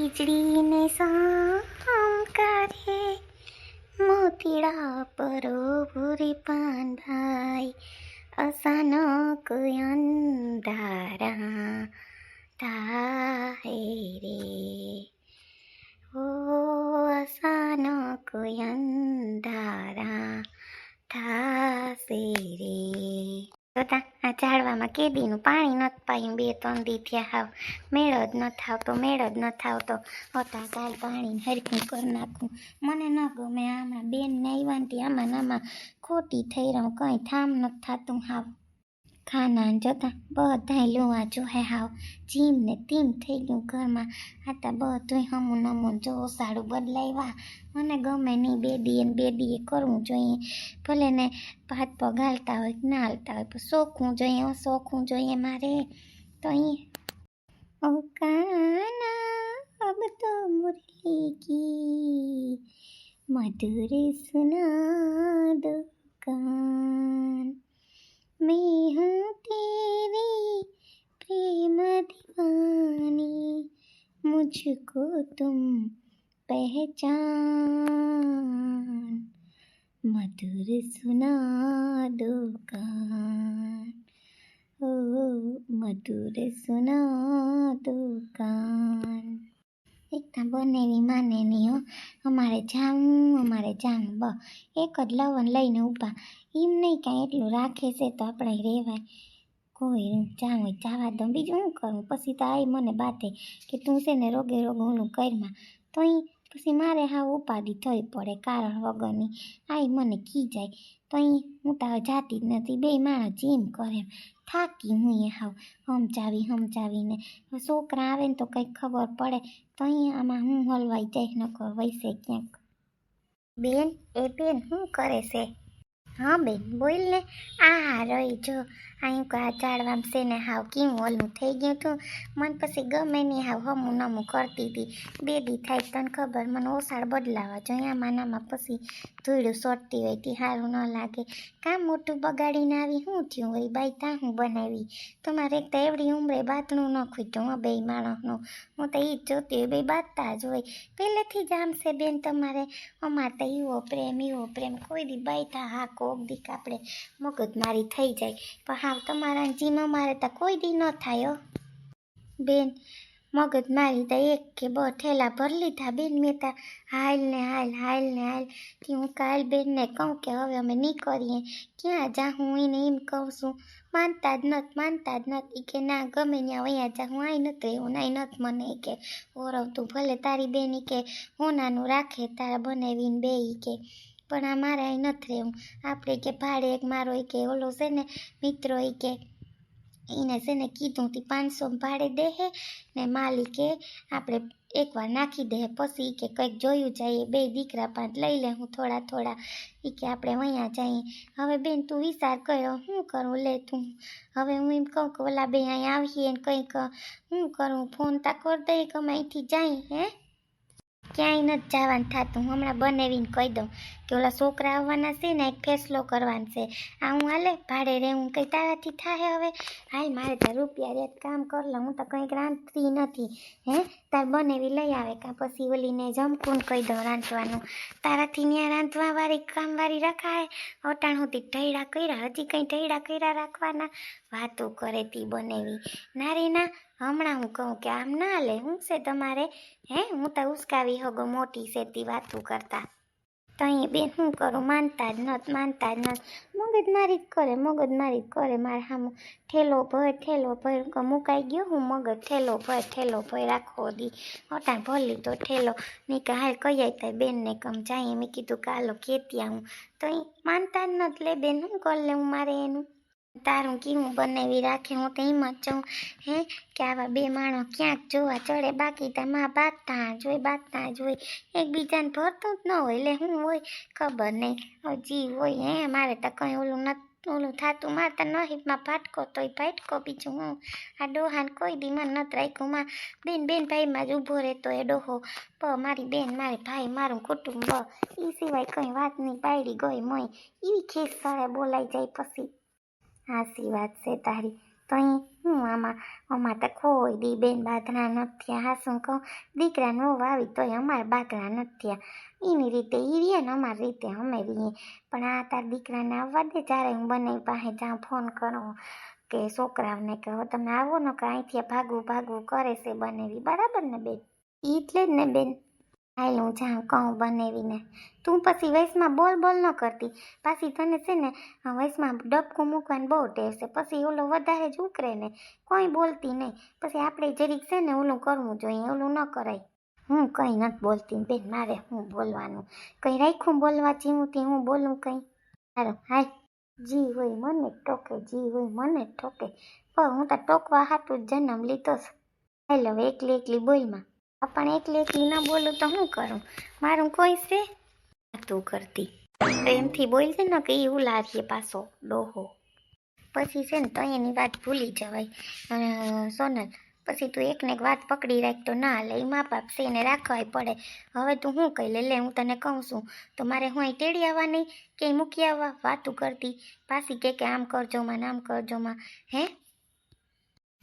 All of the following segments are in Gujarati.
વીજળીને સામ કરે મોતીડા પરો ભૂરી પાંધાય અચાનક અંધારા થાય રે ઓ અચાનક અંધારા થાશે રે જોતા આ ઝાડવામાં કેદીનું પાણી નથી પાયું. બે, ત્રણ દી થયા હાવ. મેળો જ ન થાવતો, મેળો જ ન થાવતો. હતા કાલ પાણી હરખું કરી નાખું. મને ન ગમે આમાં. બેન ને આવ્યા ને આમાં આમાં ખોટી થઈ રહું કંઈ થામ નથી થતું હાવ. ખાના ને જોતા બધાય લોવા જોહે હાવ જીમ ને તીમ થઈ ગયું ઘરમાં. આતા બધું હમું નમું જો સાડું બદલાવ્યા મને ગમે નહીં બે દીએ ને બે દીએ કરવું જોઈએ. ભલે ને ભાત પગ હાલતા હોય કે ના હાલતા હોય, પણ શોખવું જોઈએ શોખવું જોઈએ મારે. તો અહીં ઓ કાના અબ તો મુરલી કી મધુર સુના દો મેં હું તેરી પ્રેમ દીવાની મુજકો તુમ પહેચાન મધુર સુના દો કાન ઓ મધુર સુના દો કાન એક થાંભો ને વિમાન જાવું અમારે જામ બ એક જ લવન લઈને ઊભા. એમ નહીં કાંઈ એટલું રાખે છે તો આપણે રહેવાય. કોઈ જાવું હોય, જવા દો બીજું શું કરું? પછી તો આય મને બાતે કે તું છે ને રોગે રોગ ઓલું કરમાં તો અહીં પછી મારે હા ઉપાધિ થઈ પડે કારણ વગરની. આઈ મને કી જાય તો અહીં હું તો જાતી જ નથી. બે માણસ જેમ કરે થાકી હું એ હાવ. હમચાવી હમચાવીને છોકરા આવે ને તો કંઈક ખબર પડે. તો અહીં આમાં હું હલવાઈ જાય નકર વૈસે ક્યાંક. બેન, એ બેન શું કરે છે? હા બેન, બોલ ને. આ રહી જો. અહીં આ ઝાડવામાં છે ને હાવ કેવું ઓલું થઈ ગયું હતું મને પછી ગમે નહીં હાવ હમું નમું કરતી હતી બે દી થાય તને ખબર, મને ઓસાડ બદલાવા જોઈએ ને પછી ધૂળું સોટતી હોય તે સારું ન લાગે. કામ મોટું બગાડીને આવી શું થયું હોય, બાઈ તા હું બનાવી. તમારે એક તો એવડી ઉંમરે બાતણું ન ખૂટ્યું, હો બે માણસનું. હું તો એ જ જોતી હોય બે બાતતા જ હોય. પહેલેથી જ આમ છે બેન તમારે. અમારે તો એવો પ્રેમ એવો પ્રેમ. કોઈ દી બાઈ તા હા કોક દીક આપણે મગજ મારી થઈ જાય. પણ હા તમારા જીમ અમારે તો કોઈ દી ન થાય. હો બેન, મગજ મારી તો એક કે બ ઠેલા ભરી લીધા. બેન, મેં તા હાલ ને હાલ હાલ ને હાલથી હું કાલ બેનને કહું કે હવે અમે નહીં કરીએ ક્યાં જા હું એને એમ કહું છું. માનતા જ નથી, માનતા જ નથી. કે ના, ગમે ત્યાં વયા જા, હું આઈ નથી રહેવું નાઈ નથી મને. કે, ઓરવ તું ભલે તારી બેન કે કે હોનાનું રાખે, તારા બનાવીને બે કે. પણ આ મારે અહીં નથી રહેવું. આપણે કે ભાડે એક મારો એ કે ઓલો છે ને, મિત્રો એ કે એને છે ને કીધું તી પાંચસો ભાડે દેહે ને માલિકે આપણે એકવાર નાખી દે પછી કે કંઈક જોયું જાય બે દીકરા પાંચ લઈ લે, હું થોડા થોડા. એ કે આપણે અહીંયા જઈએ. હવે બેન તું વિચાર કર્યો શું કરું? લે તું. હવે હું એમ કહું કે ઓલા બે અહીંયા આવીએ ને કંઈક શું કરું? ફોન તા કરી દઈએ કે અમે અહીંથી જાય હે? ક્યાંય નથી જવાનું થતું. હમણાં બનાવીને કહી દઉં કે ઓલા છોકરા આવવાના છે ને, એક ફેસલો કરવાનો છે. આ હું હાલે? ભાડે રહેવું કંઈ તારાથી થાય હવે? હાલ મારે તો રૂપિયા રેત કામ કર લઉં હું તો કંઈક રાંધતી નથી, હે? તાર બનેવી લઈ આવે કાં પછી ઓલીને જમકુન કહી દઉં રાંધવાનું. તારાથી ત્યાં રાંધવા વાળી કામવાળી રખાય. અટાણ સુધી ઢૈડા કર્યા, હજી કંઈ ઢૈડા કર્યા રાખવાના? વાતો કરે તી બનેવી નારી ના, હમણાં હું કહું કે આમ ના લે, હું છે તમારે? હે, હું તો ઉસકાવી હગો મોટી છે તી વાતું કરતા. તો અહીં બેન શું કરું? માનતા જ નત, માનતા જ નત. મગજ મારી જ કરે, મગજ મારી જ કરે મારે સામે ઠેલો ભર ઠેલો ભર. મુકાઈ ગયો હું મગજ. ઠેલો ભર ઠેલો ભર. રાખો દી. હોટા ભરલી તો ઠેલો. નહીં કે હાલ કહીએ આવી બેનને કમ જાય મેં કીધું કે હાલો કેતી આવું. તો માનતા જ નત લે બેન. શું કર લે હું મારે એનું? તારું કેવું બનાવી રાખે, હું તો એમ જ છું, હે? કે આવા બે માણસ ક્યાંક જોવા ચડે, બાકી તો માં ત્યાં જોઈ બાતતા જોઈ એકબીજાને ભરતું જ ન હોય, એટલે હું હોય? ખબર નહીં. હવે જીવ હોય, હે? મારે તો કંઈ ઓલું નથી, ઓલું થતું, મારે તો નહીબમાં ફાટકો તોય ફાટકો બીજું હું. આ ડોહાને કોઈ દી મને નથી રાખ્યું. માં બેન બેન ભાઈમાં જ ઊભો રહેતો એ ડોહો. પ, મારી બેન, મારી ભાઈ, મારું કુટુંબ. એ સિવાય કંઈ વાત નહીં પાયડી ગઈ મોય. એવી ખેસ સાળે બોલાઈ જાય પછી. હાસી વાત છે તારી. તો હું આમાં, અમાર તો કોઈ દી બેન બાધરા નથી થયા. હા, શું કહું? દીકરા નો વાવી તોય અમારે બાધરા નથી થયા. એની રીતે એ રીએ ને અમારી રીતે અમે રહીએ પણ આ તાર દીકરાને આવવા દે, જ્યારે હું બને પાસે જ્યાં ફોન કરું કે છોકરાઓને કે હવે તમે આવો ને કે અહીંથી ભાગવું ભાગવું કરે છે બનેવી બરાબર ને બેન? એટલે જ ને બેન. હાલ હું જાઉં કહું બનેવીને. તું પછી વૈશમાં બોલ બોલ ન કરતી. પાછી તને છે ને વૈશમાં ડબકું મૂકવાની બહુ ટેવ છે. પછી ઓલો વધારે જ ઉકરે ને, કોઈ બોલતી નહીં. પછી આપણે જરીક છે ને, ઓલું કરવું જોઈએ, ઓલું ન કરાય. હું કંઈ નથી બોલતી બેન, મારે હું બોલવાનું? કંઈ રાખ્યું બોલવા જેવું હું બોલું કંઈ? સારું હાય. જી હોય, મને ટોકે જી હોય, મને ટોકે પણ હું તો ટોકવા હાટું જ જન્મ લીધો છે. હાલ, એકલી એકલી બોલમાં. પણ એકલી એકલી ન બોલું તો શું કરું? મારું કોઈ છે? તું કરતી. પ્રેમથી બોલશે ને કે એ ઉલારીએ પાછો ડોહો. પછી છે ને તો એની વાત ભૂલી જવાય. સોનલ, પછી તું એકને એક વાત પકડી રાખ તો ના લે. એ મા બાપ છે એને રાખવાય પડે. હવે તું શું કહી લે? લે, હું તને કહું છું. તો મારે હું અહીં તેડી આવવાની કે મૂકી આવવા? વાતું કરતી. પાછી કે કે આમ કરજો માં આમ કરજો, માં. હે?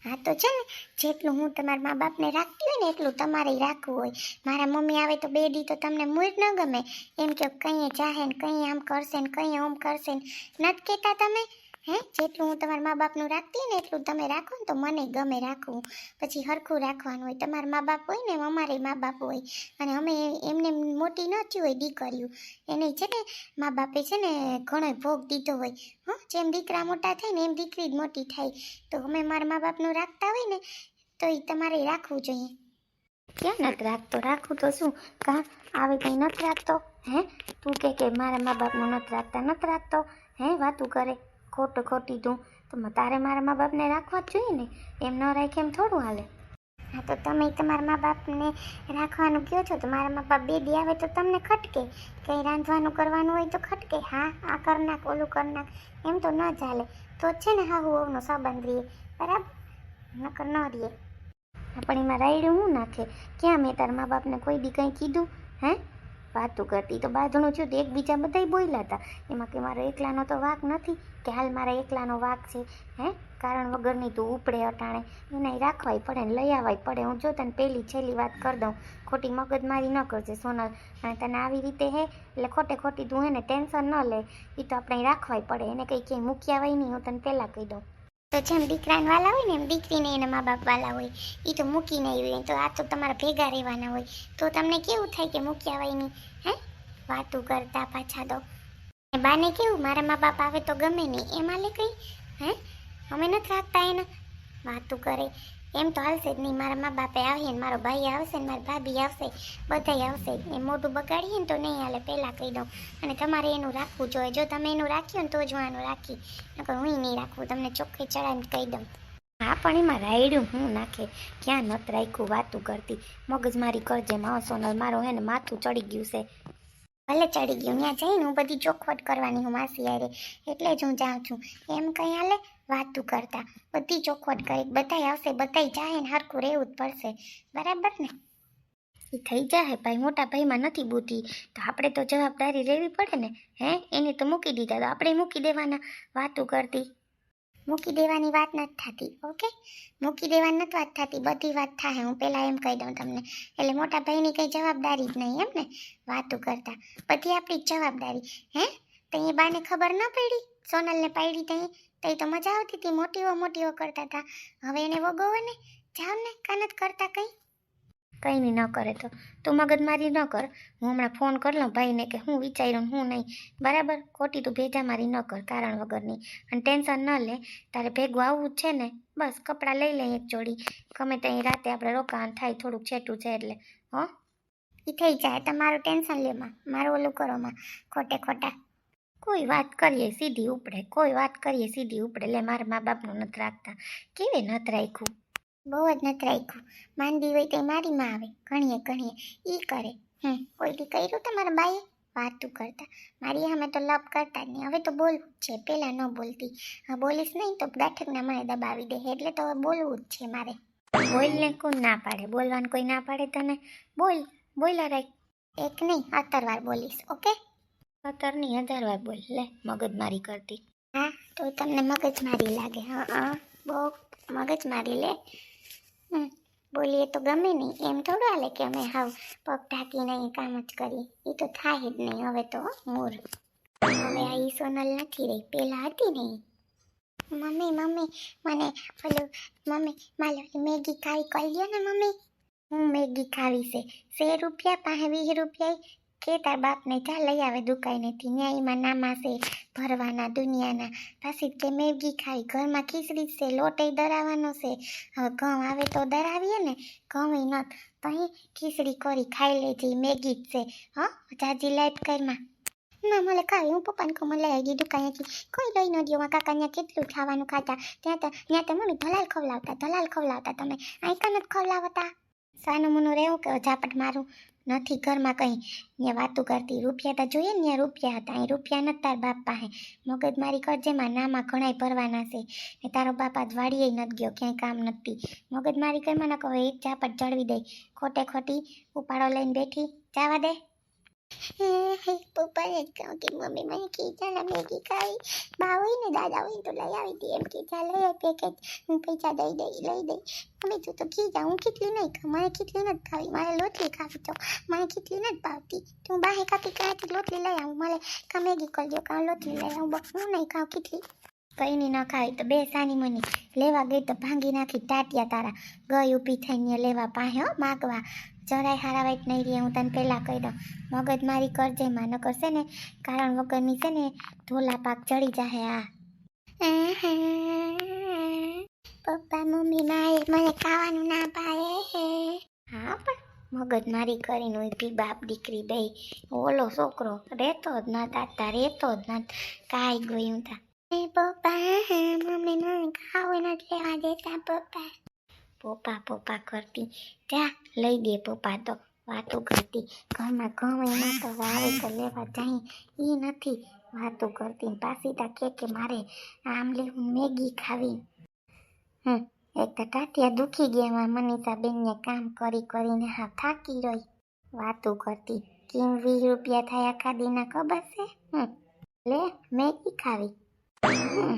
હા, તો છે ને, જેટલું હું તમારા મા બાપને રાખતી હોય ને, એટલું તમારે રાખવું હોય. મારા મમ્મી આવે તો બે દી તો તમને મૂળ ન ગમે. એમ કે કંઈ જાહે ને કંઈ આમ કરશે ને કંઈ આમ કરશે ને. નથી કહેતા તમે? હે? જેટલું હું તમારા મા બાપનું રાખતી ને એટલું તમે રાખો ને તો મને ગમે રાખવું. પછી હરખું રાખવાનું હોય. તમારા મા બાપ હોય ને અમારે મા બાપ હોય. અને અમે એમને મોટી ન થયું હોય દીકરીઓ. એને છે ને મા બાપે છે ને ઘણો ભોગ દીધો હોય. હં? જેમ દીકરા મોટા થાય ને એમ દીકરી જ મોટી થાય. તો અમે મારા મા બાપનું રાખતા હોય ને તો એ તમારે રાખવું જોઈએ. ક્યાં નથી રાખતો? રાખવું તો શું? કા આવે કંઈ નથી રાખતો? હે? તું કે મારા મા બાપનું નથી રાખતા? નથી રાખતો? હે? વાતું કરે. ખોટું ખોટી તું તો તારે મારા મા બાપને રાખવા જ જોઈએ ને? એમ ન રાખે એમ થોડું હાલે. હા, તો તમે તમારા મા બાપને રાખવાનું કહો છો? તો મારા મા બાપ બે દી આવે તો તમને ખટકે. કંઈ રાંધવાનું કરવાનું હોય તો ખટકે. હા, આ કર નાખ, ઓલું કર નાખ. એમ તો ન ચાલે તો છે ને હા હું ઓવનો સંબંધ રહીએ બરાબર? નકર ન રહીએ પણ એમાં રાયડું હું નાખે? ક્યાં મેં તારા મા બાપને કોઈ દી કંઈ કીધું? હે? વાતું કરતી. તો બાંધણું થયું તો એકબીજા બધાય બોલ્યા હતા એમાં કે મારો એકલાનો તો વાક નથી, કે હાલ મારા એકલાનો વાક છે, હે? કારણ વગરની તું ઉપડે અટાણે. એને રાખવાય પડે ને લઈ આવવાય પડે. હું જો તને પહેલી છેલ્લી વાત કરી દઉં. ખોટી મગજમારી ન કરજે, સોનલ. અને તને આવી રીતે હે, એટલે ખોટે ખોટી તું એને ટેન્શન ન લે. એ તો આપણે રાખવાય પડે. એને કંઈ ક્યાંય મૂક્યા હોય નહીં. હું તને પહેલાં કહી દઉં. તો જેમ દીકરાને વાલા હોય ને એમ દીકરીને એના મા બાપ વાલા હોય એ તો મૂકીને આવ્યું તો આ તો તમારા ભેગા રહેવાના હોય. તો તમને કેવું થાય કે મૂકી હોય નહીં? હે? વાતું કરતા પાછા તો. બાને કેવું? મારા મા બાપ આવે તો ગમે નહીં. એમાં લે કંઈ? હે? અમે નથી રાખતા એના. વાતું કરે. એમ તો હાલશે જ નહીં. મારા મા બાપે આવીએ ને મારો ભાઈ આવશે ને મારી ભાભી આવશે, બધાય આવશે એ મોઢું બગાડીએ ને તો નહીં હાલે, પહેલાં કહી દઉં. અને તમારે એનું રાખવું જોઈએ. જો તમે એનું રાખ્યું ને તો જ હું આનું રાખી, નકર હું નહીં રાખવું તમને ચોખ્ખી ચડાવીને કહી દઉં. હા, પણ એમાં રાયડું હું નાખે? ક્યાં નત રાખ્યું વાતું કરતી? મગજ મારી કરજે માવસો સોનલ, મારો હે ને માથું ચડી ગયું છે. ભલે ચડી ગયું ત્યાં જઈને હું બધી ચોખવટ કરવાની હું માસી આરે એટલે જ હું જાઉં છું. એમ કંઈ હાલે? વાતું કરતા. બધી ચોખવટ કરી. બધાય આવશે, બધાય જાય ને હરખું રહેવું જ પડશે. બરાબર ને? એ થઈ જાય ભાઈ, મોટા ભાઈમાં નથી બુદ્ધિ. તો આપણે તો જવાબદારી લેવી પડે ને? હે? એને તો મૂકી દીધા તો આપણે મૂકી દેવાના વાતું કરતી. મૂકી દેવાની વાત નથી થતી, ઓકે? મૂકી દેવાની નથી વાત થતી, બધી વાત થાય હું પહેલાં એમ કહી દઉં તમને. એટલે મોટા ભાઈની કંઈ જવાબદારી જ નહીં, એમ ને? વાતું કરતા. બધી આપણી જવાબદારી. હે? તો એ બાને ખબર ન પડી? સોનલને પાડી તઈ? તઈ તો મજા આવતી હતી મોટીઓ મોટીઓ કરતા હતા હવે એને વગોવે ને જાવ ને કાનત કરતા કંઈ? કંઈ નહીં ન કરે તો. તું મગજમારી ન કર. હું હમણાં ફોન કરી લઉં ભાઈને કે હું વિચાર્યું હું નહીં. બરાબર? ખોટી તું ભેજામારી ન કર, કારણ વગરની. અને ટેન્શન ન લે. તારે ભેગું આવવું જ છે ને, બસ કપડાં લઈ લે એક જોડી. ગમે ત્યાં રાતે આપણે રોકાણ થાય, થોડુંક છેટું છે એટલે. હો? એ થઈ જાય. તમારું ટેન્શન લેમાં મારું ઓલું કરોમાં ખોટે ખોટા. કોઈ વાત કરીએ, સીધી ઉપડે, કોઈ વાત કરીએ, સીધી ઉપડે. લે, મારા મા બાપનું નથી રાખતા. કેવી નથી રાખ્યું? બહુ જ નથી રાખ્યું. માંદી હોય તો મારી માં આવે. ઘણીએ ઘણીએ. એ કરે. હમ, કોઈ દી કર્યું તમારા બાઈએ? વાતું કરતા. મારી અમે તો લપ કરતા જ નહીં. હવે તો બોલવું જ છે. પહેલાં ન બોલતી. હા બોલીશ નહીં તો ગાંઠકના મને દબાવી દે. એટલે તો હવે બોલવું જ છે મારે. બોલને કોણ ના પાડે? બોલવાનું કોઈ ના પાડે તને? બોલ. બોલ્યા રાખ. એક નહીં અત્તર બોલીશ. ઓકે? અત્તર નહીં હજાર વાર બોલ લે મગજમારી કરતી. હા તો તમને મગજમારી લાગે. હા હા બહુ મગજ મારી લે. હમ, બોલીએ તો ગમે નહીં. એમ થોડું હાલે કે અમે હાવ પગ ઢાંકીને અહીં કામ જ કરીએ. એ તો થાય જ નહીં હવે તો મૂર. હવે આ ઈ સોનલ નથી રહી. પેલા હતી નહીં મમ્મી મમ્મી મને પેલું મમ્મી માલો મેગી ખાવી કહી દો ને મમ્મી? હું મેગી ખાવી છે. સે રૂપિયા પાસે વીસ રૂપિયા કે તાર બાપને જા લઈ આવે દુકાનેથી. ન્યાયમાં નામા છે, ભરવાના, દુનિયાના. પાછી કે મેગી ખાઈ ઘરમાં ખીચડી છે લોટે દરાવવાનો છે. હવે ઘઉં આવે તો દરાવીએ ને? ઘઉં ન તો ખીચડી કરી ખાઈ લેજે, મેગી જ છે. હા, જાજી લાઈફ કરમાં ના, મને ખાવી. હું પપ્પાને કહું, મને લઈ આવી દીધું દુકાનેથી. કોઈ લઈ ન દો કાકા ત્યાં કેટલું ખાવાનું ખાતા. ત્યાં તો ત્યાં તો મમ્મી ધલાલ ખવડાવતા ધલાલ ખવડાવતા તમે. અહીં કાં નથી ખવડાવતા? સાનું મુનું રહેવું કે ઝાપટ મારું? નથી ઘરમાં કંઈ. ત્યાં વાતું કરતી. રૂપિયા તો જોઈએ ને ત્યાં રૂપિયા હતા. અહીં રૂપિયા નથી, તાર બાપ પાસે. મગજ મારી કરજેમાં નામાં ઘણાય ભરવાના છે. ને તારો બાપ આજ વાડીએ નથી ગયો, ક્યાંય કામ નથી. મગજ મારી કરમાં ના કહો, એક ચાપટ જળવી દઈ ખોટે ખોટી ઉપાડો લઈને બેઠી. જવા દે. પપ્પાને જ કહું કે મમ્મી મને ખીચાના મેગી ખાવી બા ને દાદા હોય તો લઈ આવી દે એમ કે ચાલ લઈ પેકેટ હું પૈસા દઈ દઈ લઈ દઈ મમ્મી તું તો ખીજા હું ખીચડી નહીં ખા મારે ખીચડી નથી ખાવી મારે લોટલી ખાવી તો મને ખીચડી નથી ભાવતી તું બાહે કાપી કાંઈથી લોટલી લઈ આવું મને કા મેગી કરજો કાં લોટલી લઈ આવું બસ હું નહીં ખાઉં ખીચડી કઈ નહીં ન ખાવી તો બે સાની મની લેવા ગઈ તો ભાંગી નાખી ટાટિયા તારા ગઈ ઊભી થઈને લેવા પાસે હો માગવા જરાય હારા વાઈટ નહીં રહી હું તને પહેલાં કહી દઉં. મગજ મારી કરજે માં ન કરશે ને કારણ વગરની છે ને ઢોલા પાક ચડી જાહે આ. પપ્પા મમ્મી માએ મને ખાવાનું ના પાડે હે. હા પણ મગજ મારી કરીને ઊભી બાપ દીકરી બે. ઓલો છોકરો રહેતો જ ના તાતા રહેતો જ ના કાંઈ ગયું તા. પપ્પા મમ્મી મને ખાવું નથી લેવા દેતા પપ્પા. પોપા પોપા કરતી. ત્યાં લઈ દે પોપા તો. વાતો કરતી. ઘરમાં ઘઉં વાવે તો લેવા જાય. એ નથી વાતો કરતી. પાસી તા કે કે મારે આમ લેવું મેગી ખાવી. હમ, એક તો ટાટિયા દુખી ગયા એમાં મનીષા બેનને કામ કરી કરીને હા થાકી રહી વાતો કરતી. કેમ વીસ રૂપિયા થાય આખા ખબર છે? હમ, લે, મેગી ખાવી. હમ.